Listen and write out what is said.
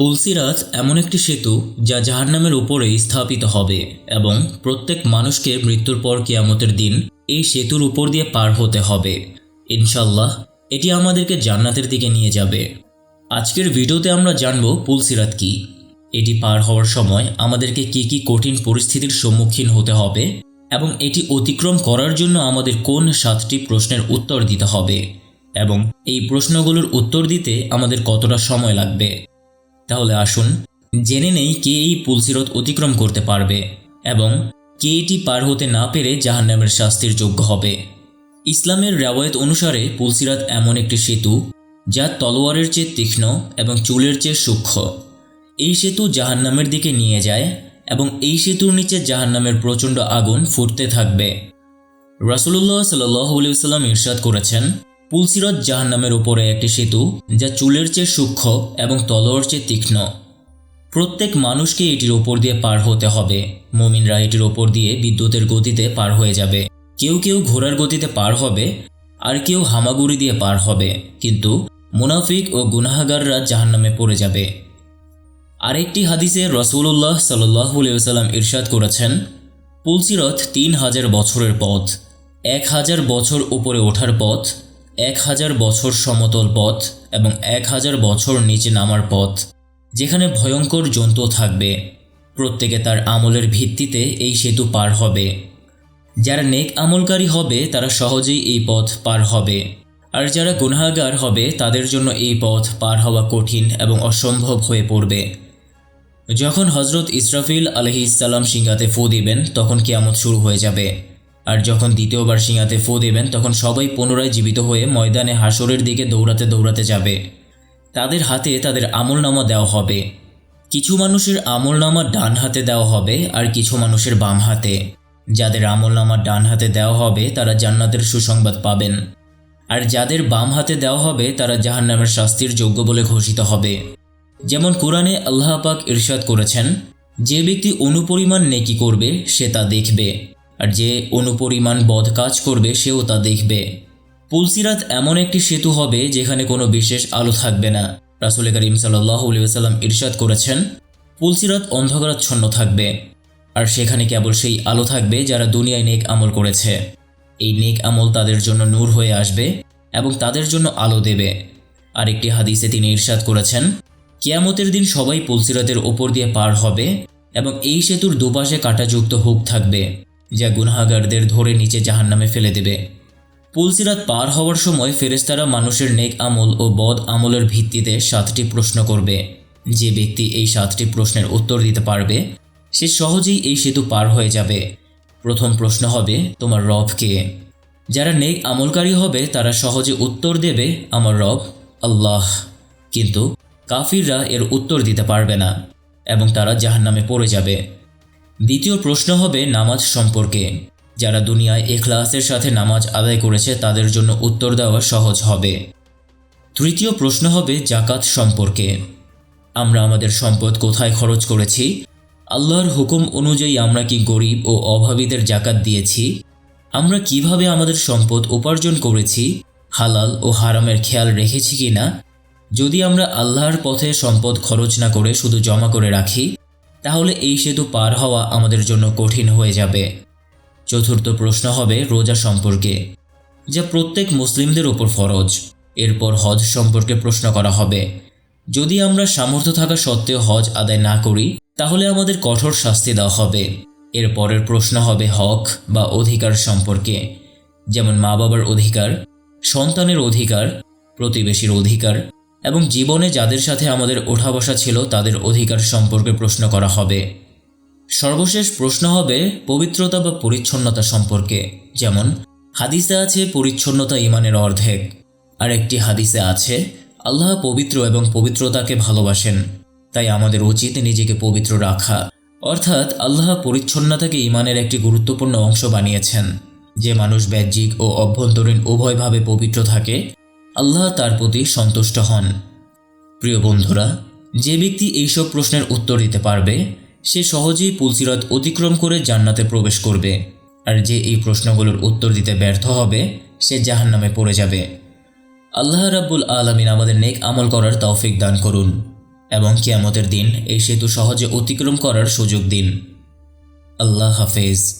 পুলসিরাত এমন একটি সেতু যা জাহান্নামের উপরে স্থাপিত হবে এবং প্রত্যেক মানুষকে মৃত্যুর পর কিয়ামতের দিন এই সেতুর উপর দিয়ে পার হতে হবে। ইনশাল্লাহ এটি আমাদেরকে জান্নাতের দিকে নিয়ে যাবে। আজকের ভিডিওতে আমরা জানব পুলসিরাত কি। এটি পার হওয়ার সময় আমাদেরকে কি কি কঠিন পরিস্থিতির সম্মুখীন হতে হবে এবং এটি অতিক্রম করার জন্য আমাদের কোন সাতটি প্রশ্নের উত্তর দিতে হবে এবং এই প্রশ্নগুলোর উত্তর দিতে আমাদের কতটা সময় লাগবে। তাহলে আসুন জেনে নেই কে এই পুলসিরত অতিক্রম করতে পারবে এবং কে এটি পার হতে না পেরে জাহান্নামের শাস্তির যোগ্য হবে। ইসলামের রেওয়ায়ত অনুসারে পুলসিরাত এমন একটি সেতু যা তলোয়ারের চেয়ে তীক্ষ্ণ এবং চুলের চেয়ে সূক্ষ্ম। এই সেতু জাহান্নামের দিকে নিয়ে যায় এবং এই সেতুর নিচে জাহান্নামের প্রচণ্ড আগুন ফুটতে থাকবে। রাসুলুল্লাহ সাল্লাম ইরশাদ করেছেন পুলসিরত জাহান্নামের উপরে একটি সেতু যা চুলের চেয়ে সূক্ষ্ম এবং তলোয়ার চেয়ে তীক্ষ্ণ। প্রত্যেক মানুষকে এটির ওপর দিয়ে পার হতে হবে। মমিনরা এটির ওপর দিয়ে বিদ্যুতের গতিতে পার হয়ে যাবে। কেউ কেউ ঘোড়ার গতিতে পার হবে, আর কেউ হামাগুড়ি দিয়ে পার হবে। কিন্তু মুনাফিক ও গুনাহাগাররা জাহান্নামে পড়ে যাবে। আরেকটি হাদিসে রসুল্লাহ সাল্লাম ইরশাদ করেছেন, পুলসিরত তিন হাজার বছরের পথ, এক হাজার বছর উপরে ওঠার পথ এক হাজার বছর সমতল পথ এবং এক হাজার বছর নিচে নামার পথ, যেখানে ভয়ঙ্কর জন্তু থাকবে। প্রত্যেকে তার আমলের ভিত্তিতে এই সেতু পার হবে। যারা নেক আমলকারী হবে, তারা সহজেই এই পথ পার হবে। আর যারা গুনাহাগার হবে, তাদের জন্য এই পথ পার হওয়া কঠিন এবং অসম্ভব হয়ে পড়বে। যখন হজরত ইসরাফিল আলহি ইসাল্লাম সিংহাতে ফু দিবেন, তখন কেয়ামত শুরু হয়ে যাবে। আর যখন দ্বিতীয়বার সিংহাতে ফো দেবেন, তখন সবাই পুনরায় জীবিত হয়ে ময়দানে হাসরের দিকে দৌড়াতে দৌড়াতে যাবে। তাদের হাতে তাদের আমলনামা দেওয়া হবে। কিছু মানুষের আমলনামা ডান হাতে দেওয়া হবে আর কিছু মানুষের বাম হাতে। যাদের আমলনামা ডান হাতে দেওয়া হবে, তারা জান্নাতের সুসংবাদ পাবেন। আর যাদের বাম হাতে দেওয়া হবে, তারা জাহান্নামের শাস্তির যোগ্য বলে ঘোষিত হবে। যেমন কোরআনে আল্লাহ পাক ইরশাদ করেছেন, যে ব্যক্তি অনুপরিমাণ নেকি করবে, সে তা দেখবে। আর যে অনুপরিমাণ বধ কাজ করবে, সেও তা দেখবে। পুলসিরাত এমন একটি সেতু হবে, যেখানে কোনো বিশেষ আলো থাকবে না। রাসুল করিম সাল্লাহ সাল্লাম ইরশাদ করেছেন, পুলসিরাত অন্ধকারাচ্ছন্ন থাকবে। আর সেখানে কেবল সেই আলো থাকবে, যারা দুনিয়ায় নেক আমল করেছে। এই নেক আমল তাদের জন্য নূর হয়ে আসবে এবং তাদের জন্য আলো দেবে। আরেকটি হাদিসে তিনি ইরশাদ করেছেন, কিয়ামতের দিন সবাই পুলসিরাতের ওপর দিয়ে পার হবে এবং এই সেতুর দুপাশে কাঁটাযুক্ত হুক থাকবে। যা গুনাহাগারদের ধরে নিচে জাহান্নামে ফেলে দেবে। পুলসিরাত পার হওয়ার সময় ফেরেস্তারা মানুষের নেক আমল ও বদ আমলের ভিত্তিতে সাতটি প্রশ্ন করবে। যে ব্যক্তি এই সাতটি প্রশ্নের উত্তর দিতে পারবে, সে সহজেই এই সেতু পার হয়ে যাবে। প্রথম প্রশ্ন হবে, তোমার রব কে? যারা নেক আমলকারী হবে, তারা সহজে উত্তর দেবে, আমার রব আল্লাহ। কিন্তু কাফিররা এর উত্তর দিতে পারবে না, এবং তারা জাহান্নামে পড়ে যাবে। দ্বিতীয় প্রশ্ন হবে নামাজ সম্পর্কে। যারা দুনিয়ায় এখলাসের সাথে নামাজ আদায় করেছে, তাদের জন্য উত্তর দেওয়া সহজ হবে। তৃতীয় প্রশ্ন হবে জাকাত সম্পর্কে। আমরা আমাদের সম্পদ কোথায় খরচ করেছি? আল্লাহর হুকুম অনুযায়ী আমরা কি গরিব ও অভাবীদের জাকাত দিয়েছি? আমরা কীভাবে আমাদের সম্পদ উপার্জন করেছি? হালাল ও হারামের খেয়াল রেখেছি কি না যদি আমরা আল্লাহর পথে সম্পদ খরচ না করে শুধু জমা করে রাখি তাহলে এই সেতু পার হওয়া আমাদের জন্য কঠিন হয়ে যাবে। চতুর্থ প্রশ্ন হবে রোজা সম্পর্কে, যা প্রত্যেক মুসলিমদের উপর ফরজ। এরপর হজ সম্পর্কে প্রশ্ন করা হবে। যদি আমরা সামর্থ্য থাকা সত্ত্বেও হজ আদায় না করি, তাহলে আমাদের কঠোর শাস্তি দেওয়া হবে। এর পরের প্রশ্ন হবে হক বা অধিকার সম্পর্কে, যেমন মা বাবার অধিকার, সন্তানের অধিকার, প্রতিবেশীর অধিকার এবং জীবনে যাদের সাথে আমাদের ওঠা বসা ছিল, তাদের অধিকার সম্পর্কে প্রশ্ন করা হবে। সর্বশেষ প্রশ্ন হবে পবিত্রতা বা পরিচ্ছন্নতা সম্পর্কে। যেমন, হাদিসে আছে, পরিচ্ছন্নতা ইমানের অর্ধেক। আর একটি হাদিসে আছে, আল্লাহ পবিত্র এবং পবিত্রতাকে ভালোবাসেন। তাই আমাদের উচিত নিজেকে পবিত্র রাখা। অর্থাৎ, আল্লাহ পরিচ্ছন্নতাকে ইমানের একটি গুরুত্বপূর্ণ অংশ বানিয়েছেন। যে মানুষ বাহ্যিক ও অভ্যন্তরীণ উভয়ভাবে পবিত্র থাকে আল্লাহ তার প্রতি সন্তুষ্ট হন। প্রিয় বন্ধুরা, যে ব্যক্তি এইসব প্রশ্নের উত্তর দিতে পারবে, সে সহজেই পুলসিরাত অতিক্রম করে জান্নাতে প্রবেশ করবে। আর যে এই প্রশ্নগুলোর উত্তর দিতে ব্যর্থ হবে, সে জাহান্নামে পড়ে যাবে। আল্লাহ রাব্বুল আলমিন আমাদের নেক আমল করার তৌফিক দান করুন এবং কিয়ামতের দিন এই সেতু সহজে অতিক্রম করার সুযোগ দিন। আল্লাহ হাফেজ।